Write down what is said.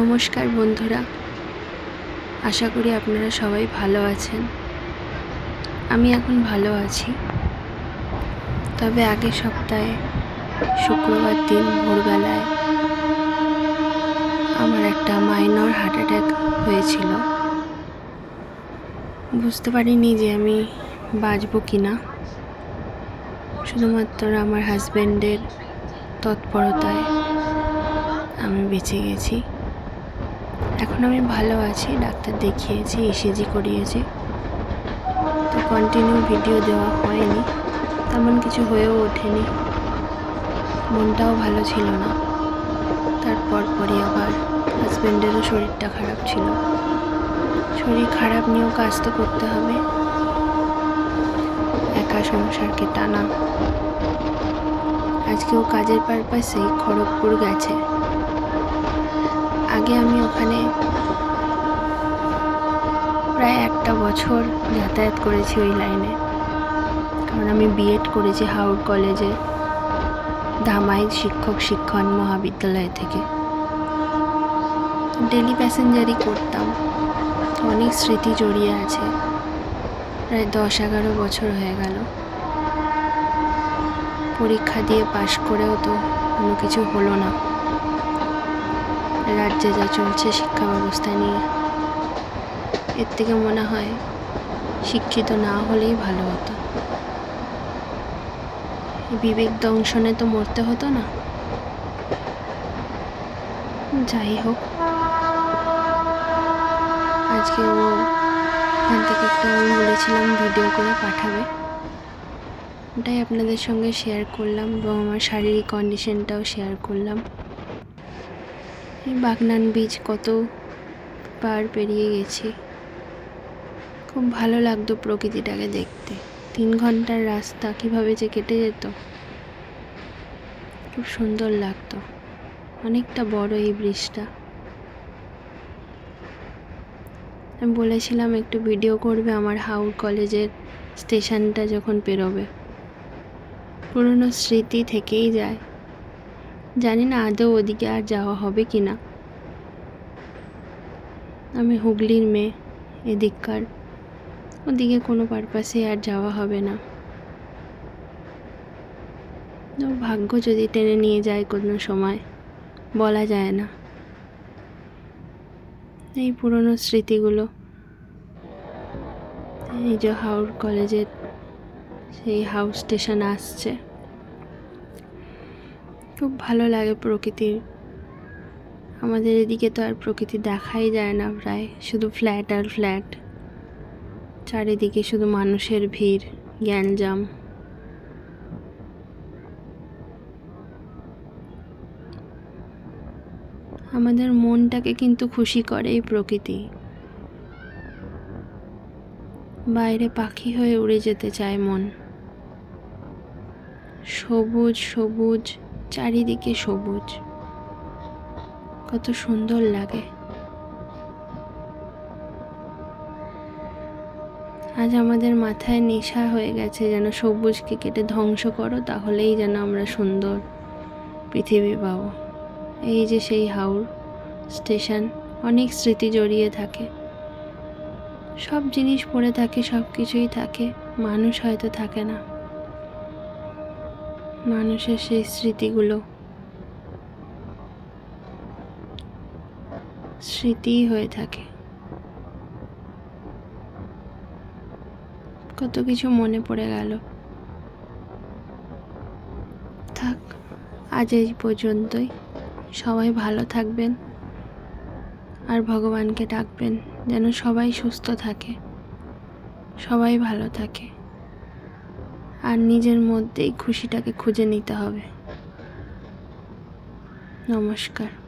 নমস্কার বন্ধুরা। আশা করি আপনারা সবাই ভালো আছেন। আমি এখন ভালো আছি। তবে আগের সপ্তাহে শুক্রবার দিন ভোরবেলায় আমার একটা মাইনর হার্ট অ্যাটাক হয়েছিল। বুঝতে পারিনি যে আমি বাঁচবো কি না শুধুমাত্র আমার হাজব্যান্ডের তৎপরতায় আমি বেঁচে গেছি। এখন আমি ভালো আছি, ডাক্তার দেখিয়েছি ইসিজি করিয়েছি। তো কন্টিনিউ ভিডিও দেওয়া হয়নি, তেমন কিছু হয়েও ওঠেনি। মনটাও ভালো ছিল না। তারপর পরই আবার হাজব্যান্ডেরও শরীরটা খারাপ ছিল। শরীর খারাপ নিয়েও কাজ তো করতে হবে। একা সংসারকে টানা। আজকেও কাজের পারপাসেই খড়গপুর গেছে। আগে আমি ওখানে প্রায় একটা বছর যাতায়াত করেছি ওই লাইনে। কারণ আমি বিএড করেছি হাওড় কলেজে, ধামাই শিক্ষক শিক্ষণ মহাবিদ্যালয় থেকে। ডেলি প্যাসেঞ্জারই করতাম। অনেক স্মৃতি জড়িয়ে আছে। প্রায় দশ এগারো বছর হয়ে গেল। পরীক্ষা দিয়ে পাশ করেও তো কোনো কিছু হলো না। রাজ্যে যা চলছে শিক্ষা ব্যবস্থা নিয়ে। এর থেকে মনে হয় শিক্ষিত না হলেই ভালো হতো। বিবেক দংশনে তো মরতে হতো না। যাই হোক। আজকে ও এখান থেকে একটু আমি বলেছিলাম ভিডিও করে পাঠাবে। ওটাই আপনাদের সঙ্গে শেয়ার করলাম এবং আমার শারীরিক কন্ডিশনটাও শেয়ার করলাম। বাগনান বীজ কত বার পেরিয়ে গেছি। খুব ভালো লাগতো প্রকৃতিটাকে দেখতে। তিন ঘণ্টার রাস্তা কীভাবে যে কেটে যেত। খুব সুন্দর লাগতো। অনেকটা বড় এই ব্রিজটা। আমি বলেছিলাম একটু ভিডিও করবে আমার হাওড় কলেজের স্টেশনটা যখন পেরোবে। পুরনো স্মৃতি থেকেই যায়। জানি না আদৌ ওদিকে আর যাওয়া হবে কি না। আমি হুগলির মেয়ে, এদিককার। ওদিকে কোনো পারপাসে আর যাওয়া হবে না। ভাগ্য যদি টেনে নিয়ে যায় কোনো সময়, বলা যায় না। এই পুরনো স্মৃতিগুলো, এই যে হাওড় কলেজের সেই হাউস স্টেশন আসছে। খুব ভালো লাগে প্রকৃতির। আমাদের এদিকে তো আর প্রকৃতি দেখাই যায় না প্রায়, শুধু ফ্ল্যাট আর ফ্ল্যাট চারিদিকে শুধু মানুষের ভিড়, গ্যাঞ্জাম। আমাদের মনটাকে কিন্তু খুশি করে এই প্রকৃতি। বাইরে পাখি হয়ে উড়ে যেতে চায় মন। সবুজ সবুজ চারিদিকে সবুজ। কত সুন্দর লাগে। আজ আমাদের মাথায় নেশা হয়ে গেছে, যেন সবুজকে কেটে ধ্বংস করো, তাহলেই যেন আমরা সুন্দর পৃথিবী পাবো। এই যে সেই হাওড় স্টেশন, অনেক স্মৃতি জড়িয়ে থাকে। সব জিনিস পড়ে থাকে সব কিছুই থাকে, মানুষ হয়তো থাকে না। মানুষের সেই স্মৃতিগুলো। স্মৃতিই হয়ে থাকে। কত কিছু মনে পড়ে গেল। থাক, আজ এই পর্যন্তই। সবাই ভালো থাকবেন। আর ভগবানকে ডাকবেন যেন সবাই সুস্থ থাকে। সবাই ভালো থাকে। আর নিজের মধ্যেই খুশিটাকে খুঁজে নিতে হবে। নমস্কার।